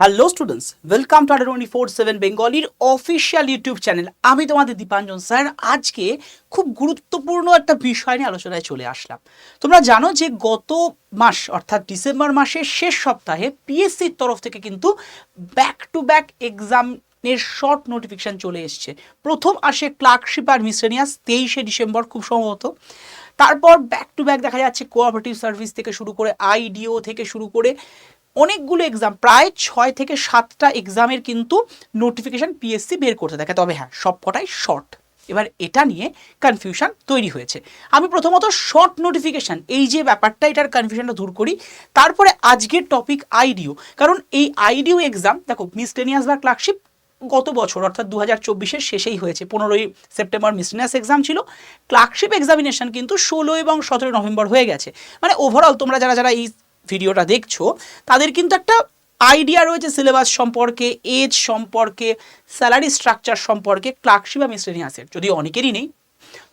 Hello students welcome to Adda twenty four seven বেঙ্গলির official YouTube channel আমি তোমাদের Dipanjan sir. আজকে খুব গুরুত্বপূর্ণ একটা বিষয় নিয়ে আলোচনায় চলে আসলাম। তোমরা জানো যে গত মাস, অর্থাৎ ডিসেম্বর মাসের শেষ সপ্তাহে পিএসসির তরফ থেকে কিন্তু ব্যাক টু ব্যাক এক্সাম এর শর্ট নোটিফিকেশন চলে এসছে। প্রথম আসে ক্লার্কশিপ আর মিসেনিয়াস তেইশে ডিসেম্বর খুব সম্ভবত। তারপর ব্যাক টু ব্যাক দেখা যাচ্ছে কোঅপারেটিভ সার্ভিস থেকে শুরু করে আইডিও থেকে শুরু করে অনেকগুলো এক্সাম প্রায় ছয় থেকে সাতটা এক্সামের কিন্তু নোটিফিকেশান পিএসসি বের করতে থাকে। তবে হ্যাঁ সবকটাই শর্ট এবার এটা নিয়ে কনফিউশন তৈরি হয়েছে। আমি প্রথমত শর্ট নোটিফিকেশন এই যে ব্যাপারটা, এটার কনফিউশনটা দূর করি। তারপরে আজকের টপিক আইডিও কারণ এই আইডিও এক্সাম দেখো মিসটেনিয়াস বা ক্লার্কশিপ গত বছর, অর্থাৎ দু হাজার চব্বিশের শেষেই হয়েছে, পনেরোই সেপ্টেম্বর মিসটেনিয়াস এক্সাম ছিল। ক্লার্কশিপ এক্সামিনেশন কিন্তু ষোলো এবং সতেরো নভেম্বর হয়ে গেছে। মানে ওভারঅল তোমরা যারা যারা এই ভিডিওটা দেখছ, তাদের কিন্তু একটা আইডিয়া রয়েছে সিলেবাস সম্পর্কে এজ সম্পর্কে স্যালারি স্ট্রাকচার সম্পর্কে ক্লার্কশিপ বা মিসলেনিয়াসের যদি অনেকেরই নেই।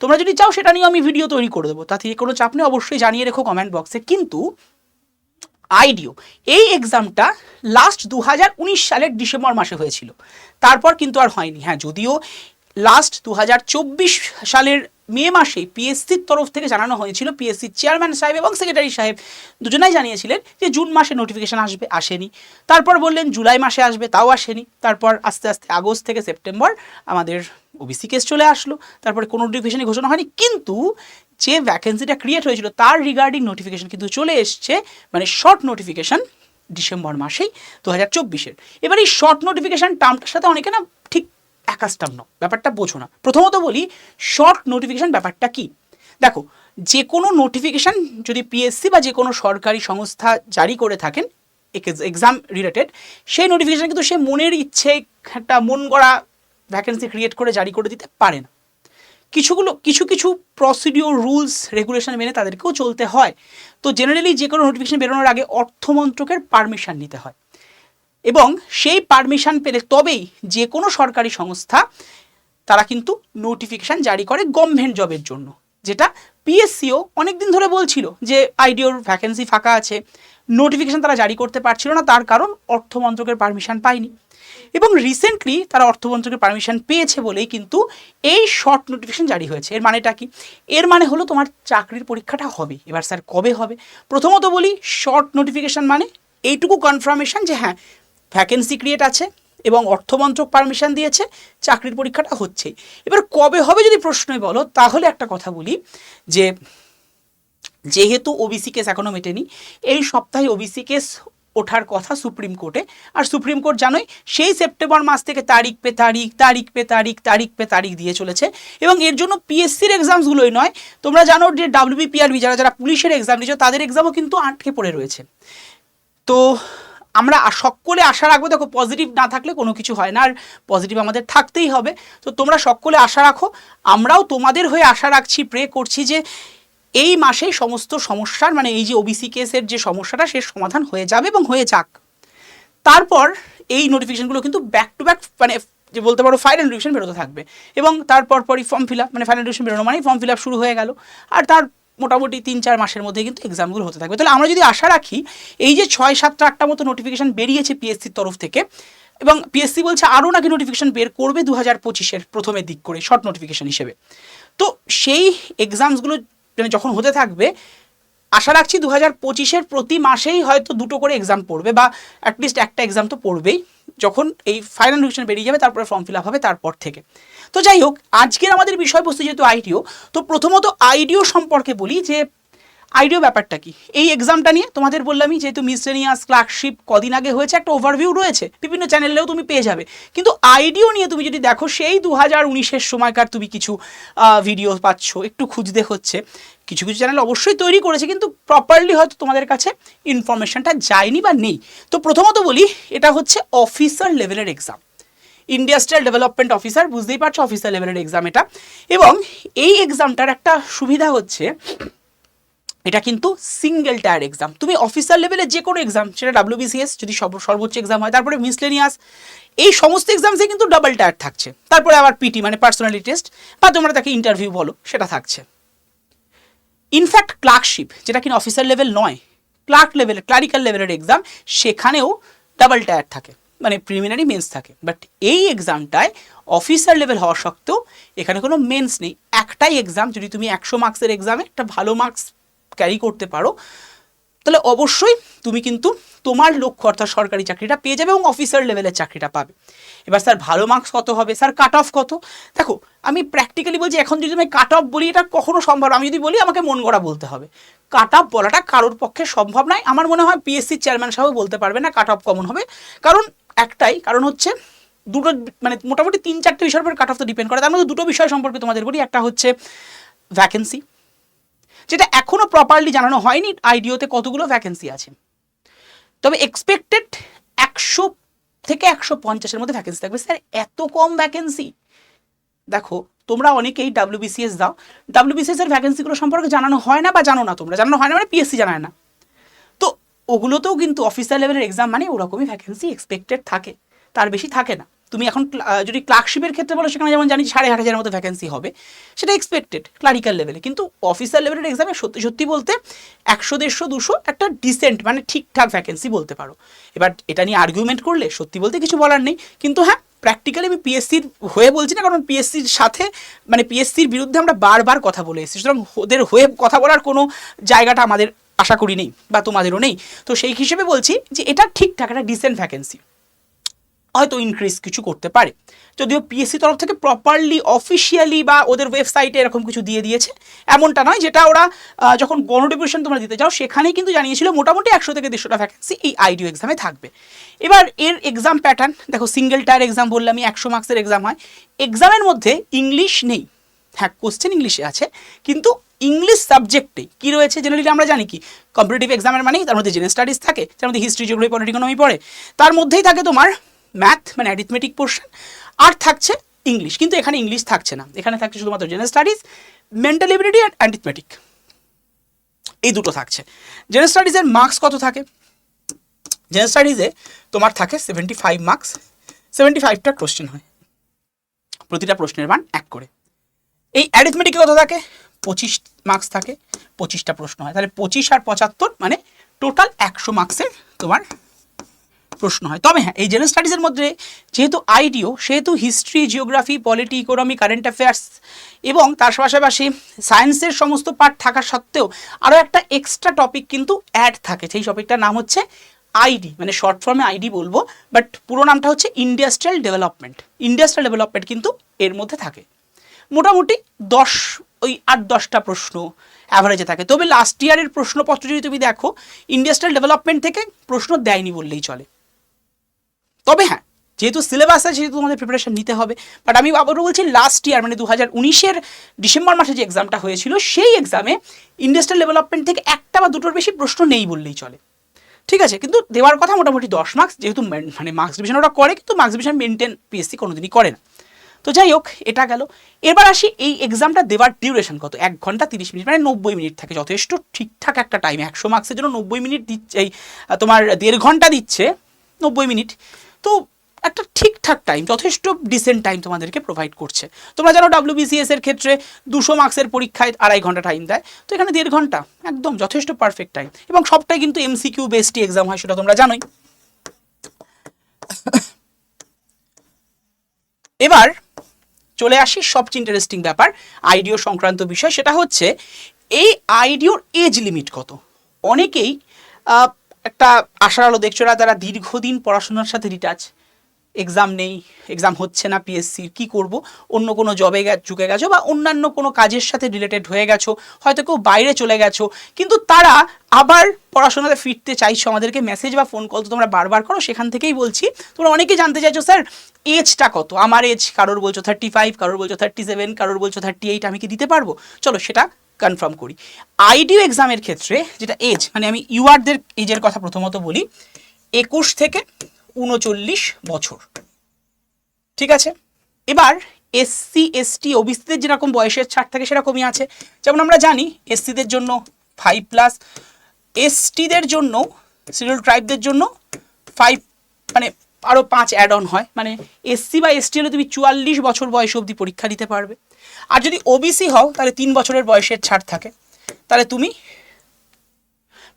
তোমরা যদি চাও সেটা নিয়ে আমি ভিডিও তৈরি করে দেবো, তাতে কোনো চাপ নেই, অবশ্যই জানিয়ে রেখো কমেন্ট বক্সে কিন্তু আইডিও এই এক্সামটা লাস্ট দু হাজার উনিশ সালের ডিসেম্বর মাসে হয়েছিল। তারপর কিন্তু আর হয়নি। হ্যাঁ যদিও লাস্ট দু হাজার চব্বিশ সালের মে মাসে পিএসসির তরফ থেকে জানানো হয়েছিল পিএসসির চেয়ারম্যান সাহেব এবং সেক্রেটারি সাহেব দুজনাই জানিয়েছিলেন যে জুন মাসে নোটিফিকেশন আসবে, আসেনি। তারপর বললেন জুলাই মাসে আসবে, তাও আসেনি। তারপর আস্তে আস্তে আগস্ট থেকে সেপ্টেম্বর আমাদের ওবিসি কেস চলে আসলো। তারপরে কোনো নোটিফিকেশনই ঘোষণা হয়নি। কিন্তু যে ভ্যাকেন্সিটা ক্রিয়েট হয়েছিল, তার রিগার্ডিং নোটিফিকেশন কিন্তু চলে এসছে মানে শর্ট নোটিফিকেশন ডিসেম্বর মাসেই দু হাজার চব্বিশের। এবার এই শর্ট নোটিফিকেশন টার্মটার সাথে অনেকে না ন ব্যাপারটা বোঝো না। প্রথমত বলি শর্ট নোটিফিকেশন ব্যাপারটা কি? দেখো যে কোনো নোটিফিকেশন যদি পিএসসি বা যে কোনো সরকারি সংস্থা জারি করে থাকেন এক্সাম রিলেটেড সেই নোটিফিকেশান কিন্তু সে মনের ইচ্ছে একটা মন গড়া ভ্যাকেন্সি ক্রিয়েট করে, জারি করে দিতে পারে না। কিছুগুলো, কিছু কিছু প্রসিডিওর রুলস রেগুলেশন মেনে তাদেরকেও চলতে হয়। তো জেনারেলি যে কোনো নোটিফিকেশান বেরোনোর আগে অর্থমন্ত্রকের পারমিশন নিতে হয়। এবং সেই পারমিশন পেলে তবেই যে কোনো সরকারি সংস্থা তারা কিন্তু নোটিফিকেশান জারি করে গভর্নমেন্ট জবের জন্য। যেটা পিএসসিও অনেক দিন ধরে বলছিল যে আইডিওর ভ্যাকেন্সি ফাঁকা আছে নোটিফিকেশান তারা জারি করতে পারছিল না, তার কারণ অর্থমন্ত্রকের পারমিশন পায়নি। এবং রিসেন্টলি তারা অর্থমন্ত্রকের পারমিশন পেয়েছে বলেই কিন্তু এই শর্ট নোটিফিকেশন জারি হয়েছে। এর মানেটা কি? এর মানে হলো তোমার চাকরির পরীক্ষাটা হবে। এবার স্যার কবে হবে? প্রথমত বলি শর্ট নোটিফিকেশান মানে এইটুকু কনফার্মেশন যে হ্যাঁ ভ্যাকেন্সি ক্রিয়েট আছে এবং অর্থমন্ত্রক পারমিশন দিয়েছে, চাকরির পরীক্ষাটা হচ্ছেই এবার কবে হবে যদি প্রশ্নই বলো, তাহলে একটা কথা বলি যে, যেহেতু ওবিসি কেস এখনও মেটেনি, এই সপ্তাহে ওবিসি কেস ওঠার কথা সুপ্রিম কোর্টে আর সুপ্রিম কোর্ট জানোই, সেই সেপ্টেম্বর মাস থেকে তারিখ পে তারিখ তারিখ পে তারিখ তারিখ পে তারিখ দিয়ে চলেছে। এবং এর জন্য পিএসসির এক্সামসগুলোই নয়, তোমরা জানো যে ডাব্লিউবিপিআরবি যারা যারা পুলিশের এক্সাম দিচ্ছ তাদের এক্সামও কিন্তু আটকে পড়ে রয়েছে। তো আমরা সকলে আশা রাখব, দেখো পজিটিভ না থাকলে কোনো কিছু হয় না, আর পজিটিভ আমাদের থাকতেই হবে। তো তোমরা সকলে আশা রাখো, আমরাও তোমাদের হয়ে আশা রাখছি প্রে করছি যে এই মাসেই সমস্ত সমস্যার মানে এই যে ওবিসি কেসের যে সমস্যাটা, সে সমাধান হয়ে যাবে এবং হয়ে যাক। তারপর এই নোটিফিকেশনগুলো কিন্তু ব্যাক টু ব্যাক মানে যে বলতে পারো ফাইনাল নোটিফিকেশন বেরোতে থাকবে। এবং তারপর পরই ফর্ম ফিল আপ মানে ফাইনাল নোটিফিকেশন বেরোনো মানেই ফর্ম ফিল আপ শুরু হয়ে গেল। আর তার মোটামুটি তিন, চার মাসের মধ্যে কিন্তু এক্সামগুলো হতে থাকবে। তাহলে আমরা যদি আশা রাখি, এই যে ছয় সাতটা আটটা মতো নোটিফিকেশান বেরিয়েছে পিএসসির তরফ থেকে, এবং পিএসসি বলছে আরও নাকি নোটিফিকেশন বের করবে দু হাজার পঁচিশের প্রথমের দিক করে শর্ট নোটিফিকেশান হিসেবে। তো সেই এক্সামসগুলো মানে যখন হতে থাকবে, আশা রাখছি দু হাজার পঁচিশের প্রতি মাসেই হয়তো দুটো করে এক্সাম পড়বে, বা অ্যাটলিস্ট একটা এক্সাম তো পড়বেই, যখন এই ফাইনাল নোটিফিকেশন বেরিয়ে যাবে, তারপরে ফর্ম ফিল আপ হবে তারপর থেকে। তো যাই হোক, আজকের আমাদের বিষয়বস্তু যেহেতু আইডিও, তো প্রথমত আইডিও সম্পর্কে বলি যে আইডিও ব্যাপারটা কি। এই এক্সামটা নিয়ে তোমাদের বললামই, যেহেতু মিসলেনিয়াস ক্লার্কশিপ কদিন আগে হয়েছে, একটা ওভারভিউ রয়েছে, বিভিন্ন চ্যানেলেও তুমি পেয়ে যাবে। কিন্তু আইডিও নিয়ে তুমি যদি দেখো, সেই দু হাজার উনিশের সময়কার তুমি কিছু ভিডিও পাচ্ছ, একটু খুঁজতে হচ্ছে। কিছু কিছু চ্যানেল অবশ্যই তৈরি করেছে, কিন্তু প্রপারলি হয়তো তোমাদের কাছে ইনফরমেশনটা যায়নি বা নেই। তো প্রথমত বলি, এটা হচ্ছে অফিসার লেভেলের এক্সাম ইন্ডাস্ট্রিয়াল ডেভেলপমেন্ট অফিসার বুঝতেই পারছ অফিসার লেভেলের এক্সাম এটা। এবং এই এক্সামটার একটা সুবিধা হচ্ছে, এটা কিন্তু সিঙ্গেল টায়ার এক্সাম তুমি অফিসার লেভেলে যে কোনো এক্সাম সেটা ডাব্লিউবিসিএস যদি সব, সর্বোচ্চ এক্সাম হয়, তারপরে মিসলেনিয়াস এই সমস্ত এক্সামসে কিন্তু ডাবল টায়ার থাকছে। তারপরে আবার পিটি মানে পার্সোনালিটি টেস্ট বা তোমরা তাকে ইন্টারভিউ বলো, সেটা থাকছে। ইনফ্যাক্ট ক্লার্কশিপ যেটা কিনা অফিসার লেভেল নয় ক্লার্ক লেভেলের ক্লারিক্যাল লেভেলের এক্সাম সেখানেও ডাবল টায়ার থাকে। মানে প্রিলিমিনারি মেন্স থাকে। বাট এই এক্সামটায় অফিসার লেভেল হওয়া সত্ত্বেও এখানে কোনো মেন্স নেই। একটাই এক্সাম যদি তুমি একশো মার্কসের এক্সামে একটা ভালো মার্কস ক্যারি করতে পারো তাহলে অবশ্যই তুমি কিন্তু তোমার লক্ষ্য, অর্থাৎ সরকারি চাকরিটা পেয়ে যাবে এবং অফিসার লেভেলের চাকরিটা পাবে। এবার স্যার ভালো মার্কস কত হবে? স্যার কাট অফ কত? দেখো, আমি প্র্যাকটিক্যালি বলছি, এখন যদি আমি কাট অফ বলি, এটা কখনো সম্ভব আমি যদি বলি, আমাকে মন গড়া বলতে হবে। কাট অফ বলাটা কারোর পক্ষে সম্ভব নয়। আমার মনে হয় পিএসসি চেয়ারম্যান সাহেব বলতে পারবে না কাট অফ কমন হবে। কারণ একটাই, কারণ হচ্ছে দুটো মানে মোটামুটি তিন চারটে বিষয়ের উপর কাট অফ তো ডিপেন্ড করে। তার মধ্যে দুটো বিষয় সম্পর্কে তোমাদের বলি। একটা হচ্ছে ভ্যাকেন্সি যেটা এখনও প্রপারলি জানানো হয়নি আইডিওতে কতগুলো ভ্যাকেন্সি আছে। তবে এক্সপেক্টেড একশো থেকে একশো পঞ্চাশের মধ্যে ভ্যাকেন্সি থাকবে। স্যার, এত কম ভ্যাকেন্সি দেখো, তোমরা অনেকেই ডাব্লিউবিসিএস দাও। ডাব্লিউবিসিএস এর ভ্যাকেন্সিগুলো সম্পর্কে জানানো হয় না বা জানো না তোমরা। জানানো হয় না মানে পিএসসি জানায় না। তো ওগুলোতেও কিন্তু অফিসার লেভেলের এক্সাম মানে ওরকমই ভ্যাকেন্সি এক্সপেক্টেড থাকে। তার বেশি থাকে না। তুমি এখন যদি ক্লার্কশিপের ক্ষেত্রে বলো, সেখানে যেমন জানি সাড়ে আট হাজারের মতো ভ্যাকেন্সি হবে। সেটা এক্সপেক্টেড ক্লারিক্যাল লেভেলে কিন্তু অফিসার লেভেলের এক্সামে সত্যি সত্যি বলতে একশো, দেড়শো, দুশো একটা ডিসেন্ট মানে ঠিকঠাক ভ্যাকেন্সি বলতে পারো। এবার এটা নিয়ে আর্গুমেন্ট করলে সত্যি বলতে কিছু বলার নেই। কিন্তু হ্যাঁ প্র্যাকটিক্যালি আমি পিএসসির হয়ে বলছি না, কারণ পিএসসির সাথে মানে পিএসসির বিরুদ্ধে আমরা বারবার কথা বলে এসেছি। সুতরাং ওদের হয়ে কথা বলার কোনো জায়গাটা আমাদের আশা করি নেই বা তোমাদেরও নেই। তো সেই হিসেবে বলছি যে এটা ঠিকঠাক, একটা ডিসেন্ট ভ্যাকেন্সি হয়তো ইনক্রিজ কিছু করতে পারে। যদিও পিএসসি তরফ থেকে প্রপারলি অফিসিয়ালি বা ওদের ওয়েবসাইটে এরকম কিছু দিয়ে দিয়েছে, এমনটা নয় যেটা ওরা যখন গণডিভিশন তোমরা দিতে যাও, সেখানেই কিন্তু জানিয়েছিল মোটামুটি একশো থেকে দেড়শোটা ভ্যাকেন্সি এই আইডিও এক্সামে থাকবে। এবার এর এক্সাম প্যাটার্ন দেখো সিঙ্গেল টায়ার এক্সাম বললে আমি একশো মার্কসের এক্সাম হয়। এক্সামের মধ্যে ইংলিশ নেই। হ্যাঁ কোশ্চেন ইংলিশে আছে, কিন্তু ইংলিশ সাবজেক্টে কি রয়েছে জেনারেলি আমরা জানি কি? কম্পিটিটিভ এক্সামের মানেই তার মধ্যে জেনারেল স্টাডিজ থাকে, তার মধ্যে হিস্ট্রি জিওগ্রাফি পলিটিক ইকোনমি পড়ে। তার মধ্যেই থাকে তোমার ম্যাথ মানে অ্যারিথমেটিক পোর্শন আর থাকছে ইংলিশ কিন্তু এখানে ইংলিশ থাকছে না। এখানে থাকছে শুধুমাত্র general studies mental ability and arithmetic এই দুটো থাকছে। জেনারেল স্টাডিজের মার্কস কত থাকে? জেনারেল স্টাডিজে তোমার থাকে সেভেন্টি ফাইভ মার্কস সেভেন্টি ফাইভটা কোশ্চেন হয়। প্রতিটা প্রশ্নের মান এক করে। এই অ্যারিথমেটিকে কত থাকে? পঁচিশ মার্কস থাকে, পঁচিশটা প্রশ্ন হয়। তাহলে পঁচিশ আর পঁচাত্তর মানে টোটাল একশো মার্কসের তোমার প্রশ্ন হয়। তবে হ্যাঁ এই জেনারেল স্টাডিজের মধ্যে যেহেতু আইডিও সেহেতু history geography polity economy current affairs এবং তার পাশাপাশি সায়েন্সের সমস্ত পার্ট থাকা সত্ত্বেও আরও একটা এক্সট্রা টপিক কিন্তু অ্যাড থাকে। সেই টপিকটার নাম হচ্ছে আইডি মানে শর্ট ফর্মে আইডি বলব বাট পুরো নামটা হচ্ছে ইন্ডাস্ট্রিয়াল ডেভেলপমেন্ট ইন্ডাস্ট্রিয়াল ডেভেলপমেন্ট কিন্তু এর মধ্যে থাকে। মোটামুটি দশ, ওই আট, দশটা প্রশ্ন অ্যাভারেজে থাকে। তবে লাস্ট ইয়ারের প্রশ্নপত্র যদি তুমি দেখো ইন্ডাস্ট্রিয়াল ডেভেলপমেন্ট থেকে প্রশ্ন দেয়নি বললেই চলে। তবে হ্যাঁ যেহেতু সিলেবাস আছে, সেহেতু তোমাদের প্রিপারেশন নিতে হবে। বাট আমি আবারও বলছি লাস্ট ইয়ার মানে দু হাজার উনিশের ডিসেম্বর মাসে যে এক্সামটা হয়েছিল, সেই এক্সামে ইন্ডাস্ট্রিয়াল ডেভেলপমেন্ট থেকে একটা বা দুটোর বেশি প্রশ্ন নেই বললেই চলে। ঠিক আছে? কিন্তু দেওয়ার কথা মোটামুটি দশ মার্কস যেহেতু মানে মার্কস ডিভিশন ওরা করে, কিন্তু মার্কস ডিভিশন মেনটেন পিএসসি কোনোদিনই করে না। তো যাই হোক, এটা গেল। এবার আসি, এই এক্সামটা দেওয়ার ডিউরেশন কত? এক ঘণ্টা তিরিশ মিনিট মানে নব্বই মিনিট থাকে। যথেষ্ট ঠিকঠাক একটা টাইম একশো মার্কসের জন্য নব্বই মিনিট দিচ্ছে, এই, তোমার দেড় ঘণ্টা দিচ্ছে, নব্বই মিনিট। তো একটা ঠিকঠাক টাইম যথেষ্ট ডিসেন্ট টাইম তোমাদেরকে প্রোভাইড করছে। তোমরা জানো ডাব্লিউবিসিএস এর ক্ষেত্রে দুশো মার্কসের পরীক্ষায় আড়াই ঘণ্টা টাইম দেয়। তো এখানে দেড় ঘণ্টা, একদম যথেষ্ট পারফেক্ট টাইম এবং সবটাই কিন্তু এমসিকিউ বেসটি এক্সাম হয়, সেটা তোমরা জানোই। এবার চলে আসি সবচেয়ে ইন্টারেস্টিং ব্যাপার আইডিও সংক্রান্ত বিষয়, সেটা হচ্ছে এই আইডিওর এজ লিমিট কত? অনেকেই একটা আশার আলো দেখছ না? তারা দীর্ঘদিন পড়াশোনার সাথে রিটাচ এক্সাম নেই এক্সাম হচ্ছে না পিএসসির কি করব? অন্য কোনো জবে চুকে গেছো বা অন্যান্য কোনো কাজের সাথে রিলেটেড হয়ে গেছো, হয়তো কেউ বাইরে চলে গেছো, কিন্তু তারা আবার পড়াশোনাতে ফিরতে চাইছো আমাদেরকে মেসেজ বা ফোন কল তো তোমরা বারবার করো, সেখান থেকেই বলছি, তোমরা অনেকেই জানতে চাইছো, স্যার এজটা কত? আমার এজ কারোর বলছো থার্টি ফাইভ কারোর বলছো থার্টি সেভেন কারোর বলছো থার্টি এইট আমি কি দিতে পারব? চলো, সেটা কনফার্ম করি। আইডিও এক্সামের ক্ষেত্রে যেটা এজ মানে আমি ইউআরদের এজের কথা প্রথমত বলি, একুশ থেকে উনচল্লিশ বছর। ঠিক আছে? এবার এসসি এসটি ওবিসিদের যেরকম বয়সের ছাড় থাকে সেরকমই আছে। যেমন আমরা জানি এসসিদের জন্য ফাইভ প্লাস এসটিদের জন্য সিরিয়াল ট্রাইবদের জন্য ফাইভ মানে আরও পাঁচ অ্যাড অন হয়। মানে এসসি বা এসটি হলে তুমি চুয়াল্লিশ বছর বয়স অবধি পরীক্ষা দিতে পারবে। আর যদি ওবিসি হও, তাহলে তিন বছরের বয়সের ছাড় থাকে। তাহলে তুমি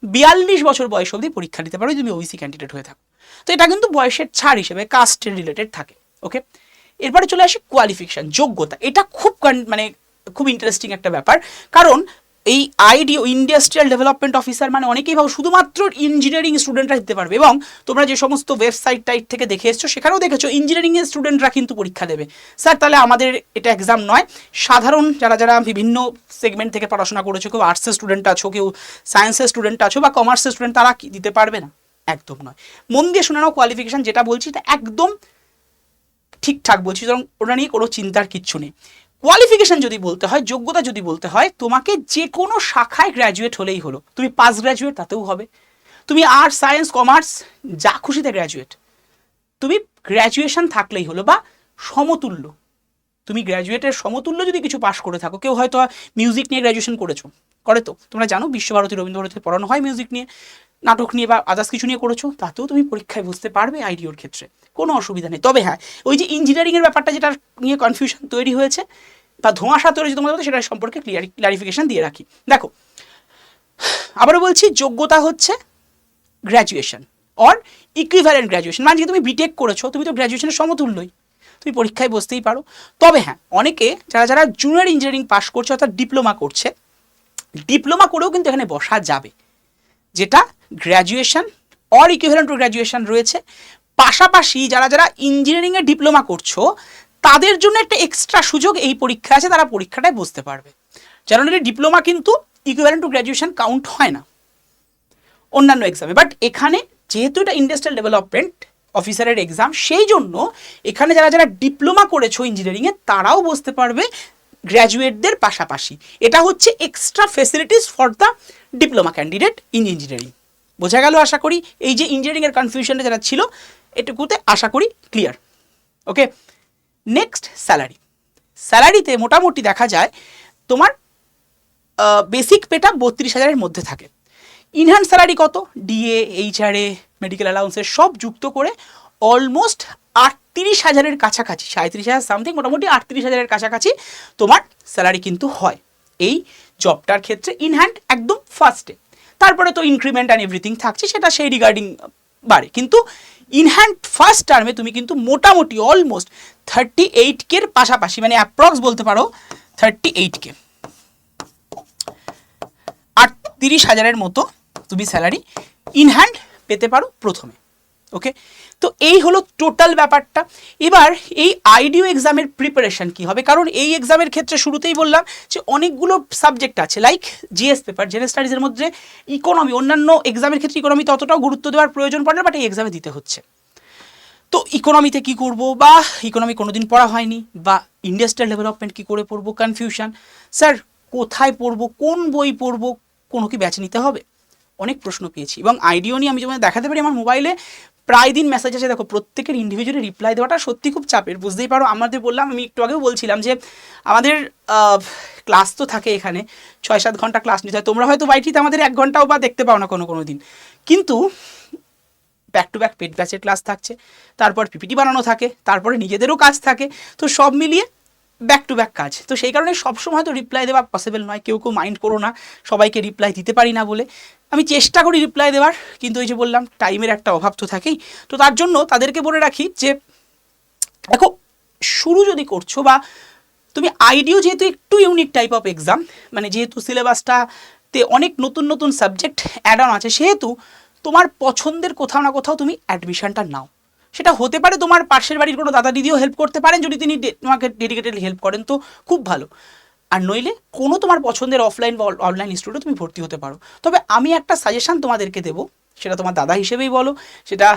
বিয়াল্লিশ বছর বয়স অবধি পরীক্ষা দিতে পারো তুমি ওবিসি ক্যান্ডিডেট হয়ে থাকো। তো এটা কিন্তু বয়সের ছাড় হিসেবে কাস্টের রিলেটেড থাকে ওকে এরপরে চলে আসে কোয়ালিফিকেশান যোগ্যতা। এটা খুব মানে খুব ইন্টারেস্টিং একটা ব্যাপার। কারণ এই আইডিও ইন্ডাস্ট্রিয়াল ডেভেলপমেন্ট অফিসার মানে অনেকেই ভাবো, শুধুমাত্র ইঞ্জিনিয়ারিং স্টুডেন্টরা দিতে পারবে এবং তোমরা যে সমস্ত ওয়েবসাইট টাইট থেকে দেখে এসছো, সেখানেও দেখেছ ইঞ্জিনিয়ারিংয়ের স্টুডেন্টরা কিন্তু পরীক্ষা দেবে। স্যার তাহলে আমাদের এটা এক্সাম নয়। সাধারণ যারা যারা বিভিন্ন সেগমেন্ট থেকে পড়াশোনা করেছ, কেউ আর্টসের স্টুডেন্ট আছো, কেউ সায়েন্সের স্টুডেন্ট আছো বা কমার্সের স্টুডেন্ট তারা কি দিতে পারবে না? একদম নয়। মন দিয়ে শুনে নাও কোয়ালিফিকেশন যেটা বলছি, এটা একদম ঠিকঠাক বলছি, সুতরাং ওটা নিয়ে কোনো চিন্তার কিচ্ছু নেই। কোয়ালিফিকেশন যদি বলতে হয়, যোগ্যতা যদি বলতে হয়, তোমাকে যে কোনো শাখায় গ্র্যাজুয়েট হলেই হলো। তুমি পাস গ্র্যাজুয়েট তাতেও হবে। তুমি আর্টস সায়েন্স কমার্স যা খুশিতে গ্র্যাজুয়েট তুমি গ্র্যাজুয়েশন থাকলেই হলো বা সমতুল্য। তুমি গ্র্যাজুয়েটের সমতুল্য যদি কিছু পাশ করে থাকো, কেউ হয়তো মিউজিক নিয়ে গ্র্যাজুয়েশন করেছ। করে তো। তোমরা জানো, বিশ্বভারতী রবীন্দ্রভারতীতে পড়ানো হয় মিউজিক নিয়ে। নাটক নিয়ে বা আদার্স কিছু নিয়ে করেছ, তাতেও তুমি পরীক্ষায় বুঝতে পারবে আইডিওর ক্ষেত্রে। কোনো অসুবিধা নেই। তবে হ্যাঁ ওই যে ইঞ্জিনিয়ারিংয়ের ব্যাপারটা যেটা নিয়ে কনফিউশন তৈরি হয়েছে বা ধোঁয়াশা তৈরি হয়েছে, তোমাদের সেটা সম্পর্কে ক্লিয়ার ক্লারিফিকেশন দিয়ে রাখি। দেখো, আবারও বলছি, যোগ্যতা হচ্ছে গ্র্যাজুয়েশন অর ইকুইভ্যালেন্ট গ্র্যাজুয়েশন মানে যে তুমি বিটেক করেছ, তুমি তো গ্র্যাজুয়েশনের সমতুল্যই। তুমি পরীক্ষায় বসতেই পারো। তবে হ্যাঁ অনেকে যারা যারা জুনিয়র ইঞ্জিনিয়ারিং পাশ করছে অর্থাৎ ডিপ্লোমা করছে ডিপ্লোমা করেও কিন্তু এখানে বসা যাবে। যেটা graduation or equivalent to graduation রয়েছে। পাশাপাশি যারা যারা ইঞ্জিনিয়ারিংয়ে ডিপ্লোমা করছ, তাদের জন্য একটা এক্সট্রা সুযোগ এই পরীক্ষা আছে, তারা পরীক্ষাটায় বুঝতে পারবে। জেনারেলি ডিপ্লোমা কিন্তু ইকুইভ্যালেন্ট টু গ্র্যাজুয়েশন কাউন্ট হয় না। অন্যান্য এক্সামে বাট এখানে যেহেতু এটা ইন্ডাস্ট্রিয়াল ডেভেলপমেন্ট অফিসারের এক্সাম সেই জন্য এখানে যারা যারা ডিপ্লোমা করেছ ইঞ্জিনিয়ারিংয়ে তারাও বসতে পারবে গ্র্যাজুয়েটদের পাশাপাশি। এটা হচ্ছে extra facilities for the diploma candidate in engineering বোঝা গেল আশা করি, এই যে ইঞ্জিনিয়ারিংয়ের কনফিউশনটা যারা ছিল, এটুকুতে আশা করি ক্লিয়ার ওকে নেক্সট স্যালারি স্যালারিতে মোটামুটি দেখা যায়, তোমার বেসিক পেটা বত্রিশ হাজারের মধ্যে থাকে। ইনহ্যান্ড স্যালারি কত? ডিএ এইচআরএ মেডিকেল অ্যালাউন্সের সব যুক্ত করে অলমোস্ট আটত্রিশ হাজারের কাছাকাছি সাঁত্রিশ হাজার সামথিং মোটামুটি আটত্রিশ হাজারের কাছাকাছি তোমার স্যালারি কিন্তু হয়। এই জবটার ক্ষেত্রে ইনহ্যান্ড একদম ফার্স্টে তারপরে তো ইনক্রিমেন্ট অ্যান্ড এভরিথিং থাকছে, সেটা সেই রিগার্ডিং বাড়ে। কিন্তু ইনহ্যান্ড ফার্স্ট টার্মে তুমি কিন্তু মোটামুটি অলমোস্ট থার্টি এইট কের পাশাপাশি মানে অ্যাপ্রক্স বলতে পারো থার্টি এইট কে আটত্রিশ হাজারের মতো তুমি স্যালারি ইনহ্যান্ড পেতে পারো প্রথমে। ওকে তো এই হলো টোটাল ব্যাপারটা। এবার এই আইডিও এক্সামের প্রিপারেশন কি হবে? কারণ এই এক্সামের ক্ষেত্রে শুরুতেই বললাম যে অনেকগুলো সাবজেক্ট আছে লাইক জিএস পেপার জেনারেল স্টাডিজের মধ্যে ইকোনমি অন্যান্য এক্সামের ক্ষেত্রে ইকোনমি ততটাও গুরুত্ব দেওয়ার প্রয়োজন পড়ে না বাট এই এক্সামে দিতে হচ্ছে। তো ইকোনমিতে কি করব? বা ইকোনমি কোনোদিন পড়া হয়নি, বা ইন্ডাস্ট্রিয়াল ডেভেলপমেন্ট কি করে পড়ব? কনফিউশন স্যার, কোথায় পড়ব? কোন বই পড়ব? কোনো কি ব্যাচ নিতে হবে? অনেক প্রশ্ন পেয়েছি। এবং আইডিও নিয়ে আমি যেমন দেখাতে পারি আমার মোবাইলে প্রায় দিন মেসেজ আছে দেখো প্রত্যেকের ইন্ডিভিজুয়ালি রিপ্লাই দেওয়াটা সত্যি খুব চাপের। বুঝতেই পারো আমাদের বললাম, আমি একটু আগেও বলছিলাম যে আমাদের ক্লাস তো থাকে এখানে ছয় সাত ঘণ্টা ক্লাস নিতে হয়। তোমরা হয়তো বাইটিতে আমাদের এক ঘন্টাও বা দেখতে পাও না কোনো কোনো দিন। কিন্তু ব্যাক টু ব্যাক পেড ব্যাচের ক্লাস থাকছে, তারপর পিপিটি বানানো থাকে, তারপরে নিজেদেরও কাজ থাকে, তো সব মিলিয়ে ব্যাক টু ব্যাক কাজ। তো সেই কারণে সবসময় হয়তো রিপ্লাই দেওয়া পসিবল নয়, কেউ কেউ মাইন্ড করো না, সবাইকে রিপ্লাই দিতে পারি না বলে। আমি চেষ্টা করি রিপ্লাই দেওয়ার, কিন্তু ওই যে বললাম টাইমের একটা অভাব তো থাকেই। তো তার জন্য তাদেরকে বলে রাখি যে, দেখো, শুরু যদি করছ বা তুমি আইডিও যেহেতু একটু ইউনিক টাইপ অফ এক্সাম মানে যেহেতু সিলেবাসটাতে অনেক নতুন নতুন সাবজেক্ট অ্যাড অন আছে, সেহেতু তোমার পছন্দের কোথাও না কোথাও তুমি অ্যাডমিশনটা নাও। সেটা হতে পারে তোমার পাশের বাড়ির কোনো দাদা দিদিও হেল্প করতে পারেন, যদি তিনি তোমাকে ডেডিকেটেড হেল্প করেন, তো খুব ভালো। আর নইলে কোনো তোমার পছন্দের অফলাইন বা অনলাইন ইনস্টিটিউটে তুমি ভর্তি হতে পারো। তবে আমি একটা সাজেশান তোমাদেরকে দেবো, সেটা তোমার দাদা হিসেবেই বলো, সেটা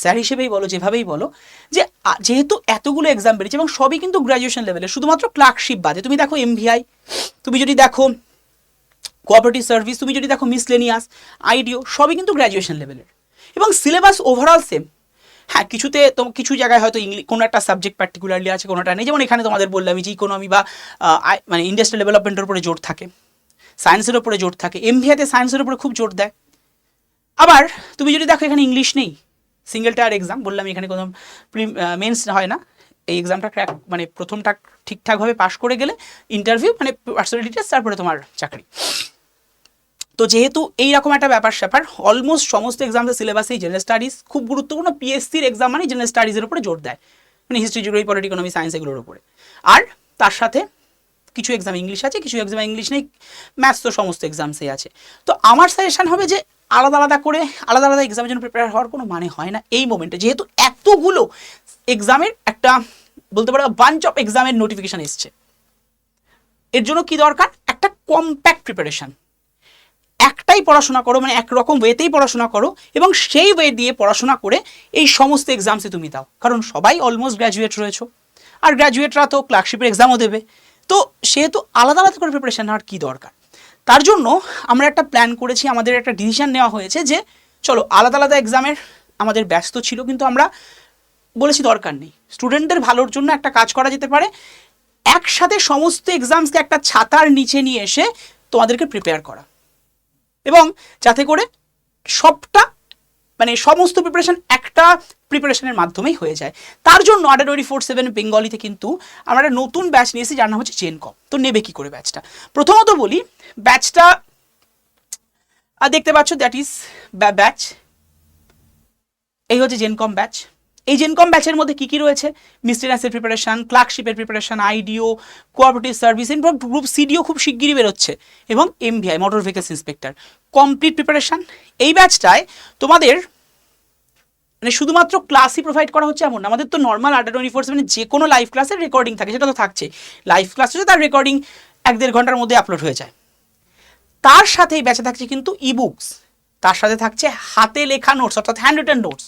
স্যার হিসেবেই বলো, যেভাবেই বলো, যে যেহেতু এতগুলো এক্সাম বেরিয়েছে এবং সবই কিন্তু গ্র্যাজুয়েশন লেভেলে শুধুমাত্র ক্লার্কশিপ বাদে। তুমি দেখো এমভিআই তুমি যদি দেখো কোঅপারেটিভ সার্ভিস তুমি যদি দেখো মিসলেনিয়াস আইডিও সবই কিন্তু গ্র্যাজুয়েশন লেভেলের এবং সিলেবাস ওভারঅল সেম হ্যাঁ কিছুতে তো কিছু জায়গায় হয়তো ইংলিশ কোনো একটা সাবজেক্ট পার্টিকুলারলি আছে, কোনোটা নেই। যেমন এখানে তোমাদের বললাম যে ইকোনমি বা মানে ইন্ডাস্ট্রিয়াল ডেভেলপমেন্টের উপরে জোর থাকে। সায়েন্সের উপরে জোর থাকে। এমভিআতে সায়েন্সের উপরে খুব জোর দেয়। আবার, তুমি যদি দেখো এখানে ইংলিশ নেই সিঙ্গেল টায়ার এক্সাম বললাম এখানে কোনো মেন্স হয় না, এই এক্সামটা ক্র্যাক মানে প্রথমটা ঠিকঠাকভাবে পাশ করে গেলে ইন্টারভিউ মানে পার্সোনালিটি টেস্ট তারপরে তোমার চাকরি। তো যেহেতু এইরকম একটা ব্যাপার স্যাপার অলমোস্ট সমস্ত এক্সামের সিলেবাসেই জেনারেল স্টাডিজ খুব গুরুত্বপূর্ণ পিএসসির এক্সাম মানে জেনারেল স্টাডিজের উপরে জোর দেয় মানে history geography polity economy science এগুলোর উপরে। আর তার সাথে কিছু এক্সাম ইংলিশ আছে, কিছু এক্সাম ইংলিশ নেই ম্যাথস তো সমস্ত এক্সামসেই আছে। তো আমার সাজেশান হবে যে আলাদা আলাদা করে, আলাদা আলাদা এক্সামের জন্য প্রিপেয়ার হওয়ার কোনো মানে হয় না এই মোমেন্টে যেহেতু এতগুলো এক্সামের একটা, বলতে পারো বাঞ্চ অফ এক্সামের নোটিফিকেশান এসছে। এর জন্য কি দরকার? একটা কম্প্যাক্ট প্রিপারেশন একটাই পড়াশোনা করো মানে একরকম ওয়েতেই পড়াশোনা করো এবং সেই ওয়ে দিয়ে পড়াশোনা করে এই সমস্ত এক্সামসে তুমি দাও। কারণ সবাই অলমোস্ট গ্র্যাজুয়েট রয়েছো। আর গ্র্যাজুয়েটরা তো ক্লার্কশিপের এক্সামও দেবে। তো সেহেতু আলাদা আলাদা করে প্রিপারেশন নেওয়ার কী দরকার? তার জন্য আমরা একটা প্ল্যান করেছি, আমাদের একটা ডিসিশন নেওয়া হয়েছে যে, চলো আলাদা আলাদা এক্সামের আমাদের ব্যস্ত ছিল, কিন্তু আমরা বলেছি দরকার নেই। স্টুডেন্টদের ভালোর জন্য একটা কাজ করা যেতে পারে। একসাথে সমস্ত এক্সামসকে একটা ছাতার নিচে নিয়ে এসে তোমাদেরকে প্রিপেয়ার করা। এবং যাতে করে সবটা মানে সমস্ত প্রিপারেশন একটা প্রিপারেশনের মাধ্যমেই হয়ে যায়। তার জন্য আডা টোয়েন্টি ফোর সেভেন বেঙ্গলিতে কিন্তু আমরা একটা নতুন ব্যাচ নিয়েছি যার নাম হচ্ছে চেনকম তো নেবে কি করে ব্যাচটা প্রথমত বলি ব্যাচটা আর দেখতে পাচ্ছ দ্যাট ইজ ব্যাচ এই হচ্ছে জেনকম ব্যাচ এই জেনকম ব্যাচের মধ্যে কি কি রয়েছে? মিস্টেনাসের প্রিপারেশন ক্লার্কশিপের preparation IDEO cooperative service in fact group সিডিও খুব শিগগিরই বেরোচ্ছে, এবং MVI motor vehicles inspector complete preparation এই ব্যাচটায় তোমাদের মানে শুধুমাত্র ক্লাসই প্রোভাইড করা হচ্ছে এমন আমাদের তো নর্মাল আড্ডা টোয়েন্টি ফোর সেভেন যে কোনো লাইভ ক্লাসের রেকর্ডিং থাকে, সেটা তো থাকছে। লাইভ ক্লাস হচ্ছে তার রেকর্ডিং এক দেড় ঘণ্টার মধ্যে আপলোড হয়ে যায়। তার সাথে এই ব্যাচে থাকছে কিন্তু ইবুকস তার সাথে থাকছে হাতে লেখা নোটস অর্থাৎ হ্যান্ড রিটেন নোটস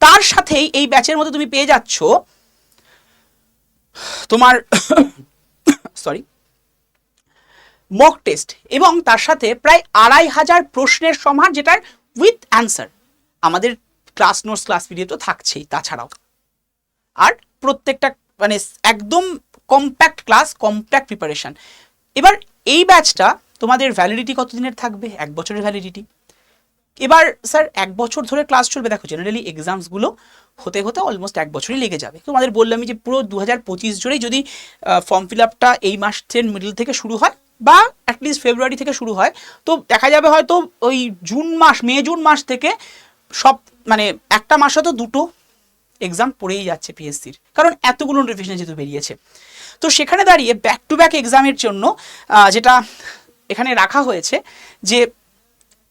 তার সাথেই এই ব্যাচের মধ্যে তুমি পেয়ে যাচ্ছ তোমার সরি মক টেস্ট এবং তার সাথে প্রায় আড়াই হাজার প্রশ্নের সমাহার যেটার উইথ অ্যান্সার আমাদের ক্লাস নোটস ক্লাস ভিডিও তো থাকছেই তাছাড়াও। আর প্রত্যেকটা মানে একদম কম্প্যাক্ট ক্লাস কম্প্যাক্ট প্রিপারেশন এবার এই ব্যাচটা তোমাদের ভ্যালিডিটি কতদিনের থাকবে? এক বছরের ভ্যালিডিটি এবার, স্যার, এক বছর ধরে ক্লাস চলবে। দেখো জেনারেলি এক্সামসগুলো হতে হতে অলমোস্ট এক বছরই লেগে যাবে। তো তোমাদের বললামই যে পুরো দু হাজার পঁচিশ জুড়েই যদি ফর্ম ফিল আপটা এই মাসের মিডল থেকে শুরু হয় বা অ্যাটলিস্ট ফেব্রুয়ারি থেকে শুরু হয়, তো দেখা যাবে হয়তো ওই জুন মাস মে জুন মাস থেকে সব মানে একটা মাসে তো দুটো এক্সাম পড়েই যাচ্ছে পিএসসির কারণ এতগুলো নোটিফিকেশন যেহেতু বেরিয়েছে। তো সেখানে দাঁড়িয়ে ব্যাক টু ব্যাক এক্সামের জন্য যেটা এখানে রাখা হয়েছে যে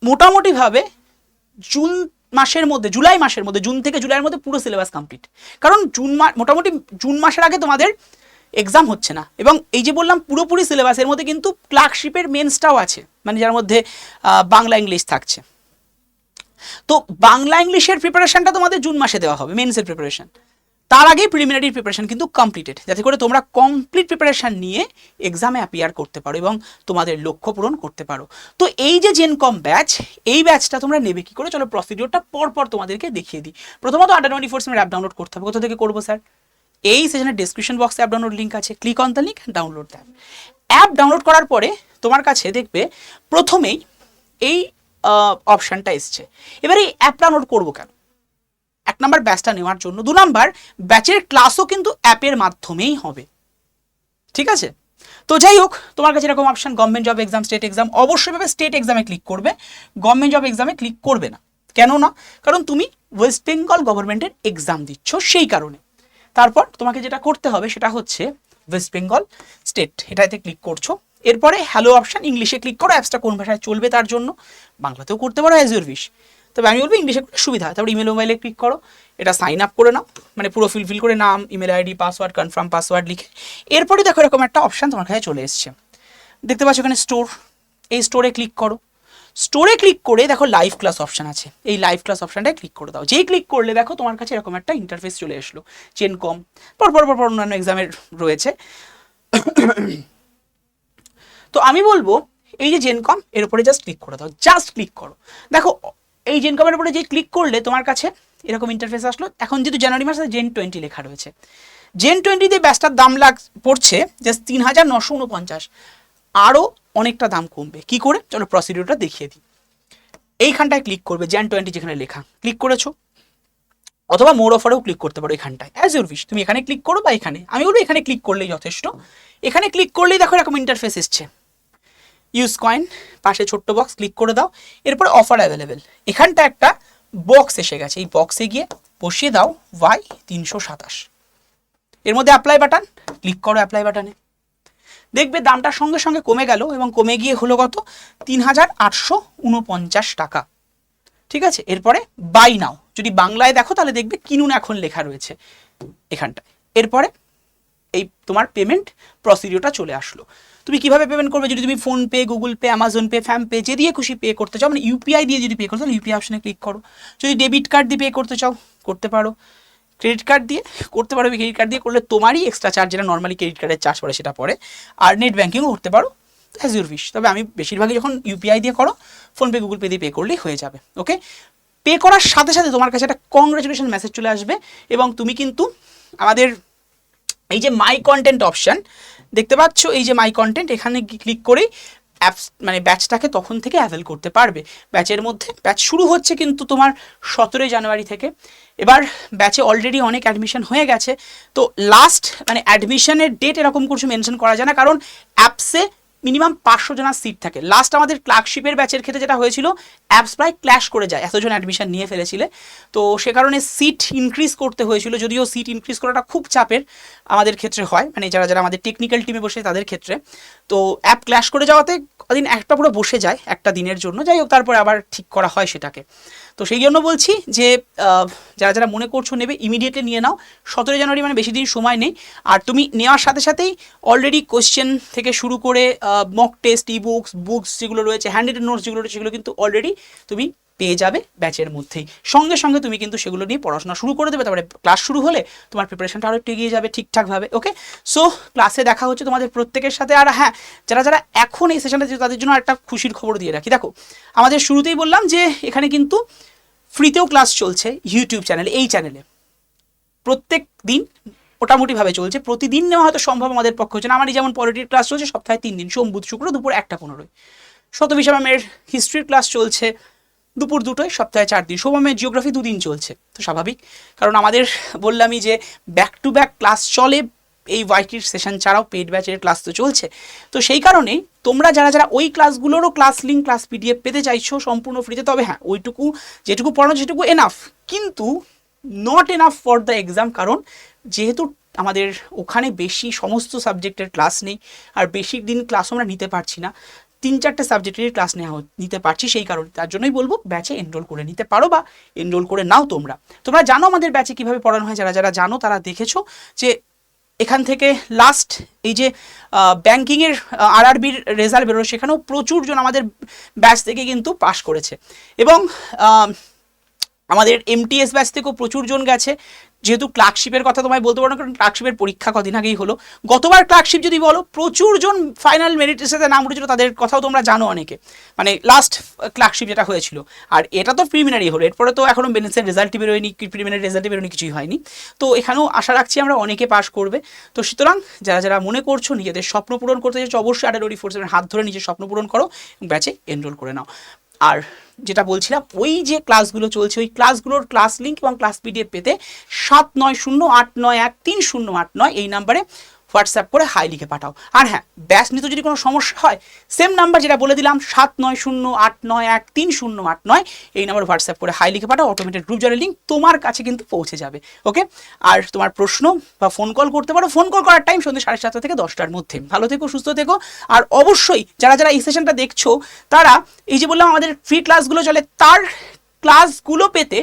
মোটামুটিভাবে জুন মাসের মধ্যে, জুলাই মাসের মধ্যে, জুন থেকে জুলাইয়ের মধ্যে পুরো সিলেবাস কমপ্লিট কারণ জুন মোটামুটি জুন মাসের আগে তোমাদের এক্সাম হচ্ছে না। এবং এই যে বললাম, পুরোপুরি সিলেবাসের মধ্যে কিন্তু ক্লার্কশিপের মেন্সটাও আছে মানে যার মধ্যে বাংলা ইংলিশ থাকছে। তো বাংলা ইংলিশের প্রিপারেশনটা তোমাদের জুন মাসে দেওয়া হবে মেন্সের প্রিপারেশন তার আগেই প্রিলিমিনারি প্রিপারেশন কিন্তু কমপ্লিটেড যাতে করে তোমরা কমপ্লিট প্রিপারেশন নিয়ে এক্সামে অ্যাপিয়ার করতে পারো এবং তোমাদের লক্ষ্য পূরণ করতে পারো। তো এই যে জেনকম ব্যাচ এই ব্যাচটা তোমরা নেবে কি করে? চলো প্রসিডিওরটা পরপর তোমাদেরকে দেখিয়ে দিই। প্রথমত Adda twenty four app download করতে হবে। কোথা থেকে করব স্যার এই সেশনের ডিসক্রিপশন বক্সে অ্যাপ ডাউনলোড লিঙ্ক আছে। Click on the link download the app download করার পরে তোমার কাছে দেখবে প্রথমেই এই অপশানটা এসছে। এবার এই অ্যাপ ডাউনলোড করব কেন? এক নাম্বার ব্যাচটা নেওয়ার জন্য। দু নাম্বার ব্যাচের ক্লাসও কিন্তু অ্যাপের মাধ্যমেই হবে। ঠিক আছে? তো যাই হোক, তোমার কাছে এরকম option government job exam state exam অবশ্যই ভাবে স্টেট এক্সামে ক্লিক করবে। গভর্নমেন্ট জব এক্সামে ক্লিক করবে না। কেন না কারণ তুমি ওয়েস্ট বেঙ্গল গভর্নমেন্টের এক্সাম দিচ্ছ সেই কারণে। তারপর তোমাকে যেটা করতে হবে সেটা হচ্ছে ওয়েস্ট বেঙ্গল স্টেট এটাতে ক্লিক করছ। এরপরে হ্যালো অপশন ইংলিশে ক্লিক করো অ্যাপসটা কোন ভাষায় চলবে তার জন্য? বাংলাতেও করতে পারো অ্যাজ ইউর উইশ তবে আমি বলব ইংলিশে করলে সুবিধা হয়। তারপর ইমেল মোবাইলে ক্লিক করো, এটা সাইন আপ করে নাও মানে পুরো ফিল ফিল করে নাম email ID password confirm password লিখে। এরপরে দেখো এরকম একটা অপশান তোমার কাছে চলে এসছে। দেখতে পাচ্ছ এখানে স্টোর এই স্টোরে ক্লিক করো। স্টোরে ক্লিক করে দেখো লাইভ ক্লাস অপশান আছে। এই লাইভ ক্লাস অপশানটায় ক্লিক করে দাও। যেই ক্লিক করলে দেখো তোমার কাছে এরকম একটা ইন্টারফেস চলে আসলো। চেন কম পর পর পর পর অন্যান্য এক্সামের রয়েছে। তো আমি বলব, এই যে জেনকম এর উপরে জাস্ট ক্লিক করে দাও। জাস্ট ক্লিক করো। দেখো এই জেনকমের উপরে যে ক্লিক করলে তোমার কাছে এরকম ইন্টারফেস আসলো। এখন যেহেতু জানুয়ারি মাসে জেন টোয়েন্টি লেখা রয়েছে। জেন টোয়েন্টিতে ব্যাচটার দাম লাগ পড়ছে জাস্ট তিন হাজার নশো উনপঞ্চাশ। আরও অনেকটা দাম কমবে। কি করে? চলো প্রসিডিউরটা দেখিয়ে দিই। এইখানটায় ক্লিক করবে জেন টোয়েন্টি যেখানে লেখা। ক্লিক করেছ? অথবা মোর অফারেও ক্লিক করতে পারো এখানটায়। অ্যাজ ইউর উইশ তুমি এখানে ক্লিক করো বা এখানে। আমি বলব এখানে ক্লিক করলেই যথেষ্ট। এখানে ক্লিক করলেই দেখো এরকম ইন্টারফেস এসছে। ইউজ কয়েন পাশে ছোট্ট বক্স ক্লিক করে দাও, এরপরে অফার অ্যাভেলেবেল এখানটা একটা বক্স এসে গেছে। এই বক্সে গিয়ে বসিয়ে দাও ওয়াই তিনশো সাতাশ। এর মধ্যে অ্যাপ্লাই বাটন ক্লিক করো অ্যাপ্লাই বাটনে দেখবে দামটা সঙ্গে সঙ্গে কমে গেল এবং কমে গিয়ে হলো কত? তিন হাজার আটশো উনপঞ্চাশ টাকা। ঠিক আছে? এরপরে বাই নাও যদি বাংলায় দেখো, তাহলে দেখবে কিনুন এখন লেখা রয়েছে এখানটায়। এরপরে এই তোমার পেমেন্ট প্রসিডিওটা চলে আসলো। তুমি কীভাবে পেমেন্ট করবে? যদি তুমি PhonePe Google Pay Amazon Pay FamPay যে দিয়ে খুশি পে করতে চাও মানে ইউপিআই দিয়ে যদি পে করতে চাও ইউপিআই অপশনে ক্লিক করো। যদি ডেবিট কার্ড দিয়ে পে করতে চাও, করতে পারো। ক্রেডিট কার্ড দিয়ে করতে পারো ক্রেডিট কার্ড দিয়ে করলে তোমারই এক্সট্রা চার্জ যেটা নর্মালি ক্রেডিট কার্ডের চার্জ পড়ে সেটা পড়ে। আর নেট ব্যাঙ্কিংও করতে পারো অ্যাজ ইউর উইশ তবে আমি বেশিরভাগই যখন ইউপিআই দিয়ে করো ফোনপে গুগল পে দিয়ে পে করলেই হয়ে যাবে ওকে পে করার সাথে সাথে তোমার কাছে একটা কংগ্রেচুলেশন মেসেজ চলে আসবে এবং তুমি কিন্তু আমাদের এই যে মাই কন্টেন্ট অপশান দেখতে পাচ্ছ, এই যে মাই কন্টেন্ট এখানে ক্লিক করেই অ্যাপস মানে ব্যাচটাকে তখন থেকে অ্যাভেল করতে পারবে। ব্যাচের মধ্যে ব্যাচ শুরু হচ্ছে কিন্তু তোমার সতেরোই জানুয়ারি থেকে। এবার ব্যাচে অলরেডি অনেক অ্যাডমিশন হয়ে গেছে। তো লাস্ট মানে অ্যাডমিশনের ডেট এরকম কিছু মেনশন করা যায় না, কারণ অ্যাপসে মিনিমাম পাঁচশো জনার সিট থাকে। লাস্ট আমাদের ক্লার্কশিপের ব্যাচের ক্ষেত্রে যেটা হয়েছিল অ্যাপস প্রায় ক্ল্যাশ করে যায়। এতজন অ্যাডমিশন নিয়ে ফেলেছিলে। তো সে কারণে সিট ইনক্রিজ করতে হয়েছিল। যদিও সিট ইনক্রিজ করাটা খুব চাপের আমাদের ক্ষেত্রে হয়। মানে যারা যারা আমাদের টেকনিক্যাল টিমে বসে, তাদের ক্ষেত্রে। তো অ্যাপ ক্ল্যাশ করে যাওয়াতে দিন একটা পুরো বসে যায় একটা দিনের জন্য। যাই হোক, তারপরে আবার ঠিক করা হয় সেটাকে। তো সেই জন্য বলছি যে যারা যারা মনে করছ নেবে ইমিডিয়েটলি নিয়ে নাও। সতেরোই জানুয়ারি মানে বেশি দিন সময় নেই। আর তুমি নেওয়ার সাথে সাথেই অলরেডি কোশ্চেন থেকে শুরু করে mock test e books books যেগুলো রয়েছে হ্যান্ডেড নোটস যেগুলো রয়েছে, সেগুলো কিন্তু অলরেডি তুমি পেয়ে যাবে ব্যাচের মধ্যেই। সঙ্গে সঙ্গে তুমি কিন্তু সেগুলো নিয়ে পড়াশোনা শুরু করে দেবে, তারপরে ক্লাস শুরু হলে তোমার প্রিপারেশনটা আরও একটু এগিয়ে যাবে ঠিকঠাকভাবে ওকে সো ক্লাসে দেখা হচ্ছে তোমাদের প্রত্যেকের সাথে। আর হ্যাঁ যারা যারা এখন এই সেশনটা তাদের জন্য একটা খুশির খবর দিয়ে রাখি। দেখো, আমাদের শুরুতেই বললাম যে এখানে কিন্তু ফ্রিতেও ক্লাস চলছে ইউটিউব চ্যানেলে এই চ্যানেলে প্রত্যেক দিন মোটামুটিভাবে চলছে। প্রতিদিন নেওয়া হয়তো সম্ভব আমাদের পক্ষে হচ্ছে না। আমারই যেমন পলিটির ক্লাস চলছে, সপ্তাহে তিন দিন, সোম, বুধ, শুক্র, দুপুর একটা পনেরোই শতবিশা ম্যামের হিস্ট্রির ক্লাস চলছে দুপুর দুটোয়, সপ্তাহে চার দিন। সোমামের জিওগ্রাফি দুদিন চলছে, তো স্বাভাবিক। কারণ আমাদের বললামই যে ব্যাক টু ব্যাক ক্লাস চলে, এই ওয়াইটির সেশন ছাড়াও পেড ব্যাচের ক্লাস তো চলছে। তো সেই কারণেই তোমরা যারা যারা ওই ক্লাসগুলোরও ক্লাস লিঙ্ক ক্লাস পিডিএফ পেতে চাইছো সম্পূর্ণ ফ্রিতে তবে হ্যাঁ ওইটুকু, যেটুকু পড়ানো, সেটুকু এনাফ কিন্তু not enough for the exam কারণ যেহেতু আমাদের ওখানে বেশি সমস্ত সাবজেক্টের ক্লাস নেই, আর বেশি দিন ক্লাসও আমরা নিতে পারছি না। তিন চারটে সাবজেক্টের ক্লাস নেওয়া নিতে পারছি সেই কারণে। তার জন্যই বলব ব্যাচে এনরোল করে নিতে পারো বা এনরোল করে নাও তোমরা। তোমরা জানো আমাদের ব্যাচে কীভাবে পড়ানো হয়, যারা যারা জানো তারা দেখেছ যে এখান থেকে লাস্ট এই যে ব্যাঙ্কিংয়ের আরআরবির রেজাল্ট বেরোলো, সেখানেও প্রচুরজন আমাদের ব্যাচ থেকে কিন্তু পাশ করেছে। এবং আমাদের এমটিএস ব্যাচ থেকেও প্রচুর জন গেছে। যেহেতু ক্লার্কশিপের কথা তোমায় বলতে পারো না, কারণ ক্লার্কশিপের পরীক্ষা কদিন আগেই হলো। গতবার ক্লার্কশিপ যদি বলো প্রচুর জন ফাইনাল মেরিট সাথে নাম উঠেছিল, তাদের কথাও তোমরা জানো অনেকে। মানে লাস্ট ক্লার্কশিপ যেটা হয়েছিল। আর এটা তো প্রিমিনারি হলো, এরপরে তো এখনও বেনেসের রেজাল্টই বেরোয়নি প্রিমিনারি রেজাল্টই বেরোয়নি, কিছুই হয়নি। তো এখানেও আশা রাখছি আমরা অনেকে পাস করবে। তো সুতরাং যারা যারা মনে করছ নিজেদের স্বপ্ন পূরণ করতে চাইছো, অবশ্যই আডাডোরি ফোর্সের হাত ধরে নিজের স্বপ্ন পূরণ করো ব্যাচে এনরোল করে নাও। আর যেটা বলছিলাম, ওই যে ক্লাসগুলো চলছে, ওই ক্লাসগুলোর ক্লাস লিঙ্ক এবং ক্লাস পিডিএফ পেতে সাত নয় শূন্য আট নয় এক তিন শূন্য আট নয় এই নাম্বারে হোয়াটসঅ্যাপ করে হাই লিখে পাঠাও। আর হ্যাঁ ব্যাস নিতে যদি কোনো সমস্যা হয় সেম নাম্বার যেটা বলে দিলাম, সাত নয় শূন্য আট নয় এক তিন শূন্য আট নয়, এই নাম্বার হোয়াটসঅ্যাপ করে হাই লিখে পাঠাও অটোমেটেড গ্রুপ জয়ের লিঙ্ক তোমার কাছে কিন্তু পৌঁছে যাবে ওকে আর তোমার প্রশ্ন বা ফোন কল করতে পারো। ফোন কল করার টাইম সন্ধ্যে সাড়ে সাতটা থেকে দশটার মধ্যে। ভালো থেকো, সুস্থ থেকো। আর অবশ্যই যারা যারা এই সেশনটা দেখছ, তারা এই যে বললাম আমাদের ফ্রি ক্লাসগুলো চলে, তার ক্লাসগুলো পেতে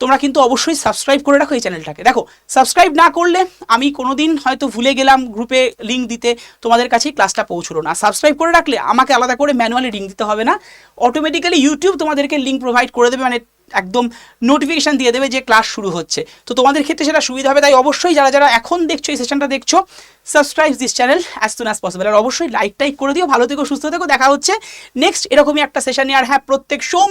তোমরা কিন্তু অবশ্যই সাবস্ক্রাইব করে রাখো এই চ্যানেলটাকে দেখো সাবস্ক্রাইব না করলে আমি কোনোদিন হয়তো ভুলে গেলাম গ্রুপে লিঙ্ক দিতে, তোমাদের কাছেই ক্লাসটা পৌঁছলো না। সাবস্ক্রাইব করে রাখলে আমাকে আলাদা করে ম্যানুয়ালি লিঙ্ক দিতে হবে না। অটোমেটিক্যালি ইউটিউব তোমাদেরকে লিঙ্ক প্রোভাইড করে দেবে মানে একদম নোটিফিকেশান দিয়ে দেবে যে ক্লাস শুরু হচ্ছে। তো তোমাদের ক্ষেত্রে সেটা সুবিধা হবে, তাই অবশ্যই যারা যারা এখন দেখছ, এই সেশনটা দেখছ subscribe this channel as soon as possible আর অবশ্যই লাইক টাইক করে দিও, ভালো থেকো, সুস্থ থেকো, দেখা হচ্ছে নেক্সট এরকমই একটা সেশন আর হ্যাঁ প্রত্যেক সোম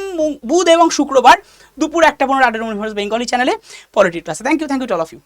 বুধ এবং শুক্রবার দুপুর একটা পনেরো আটের বেঙ্গলি চ্যানেলে পলিটিক ক্লাসে thank you thank you to all of you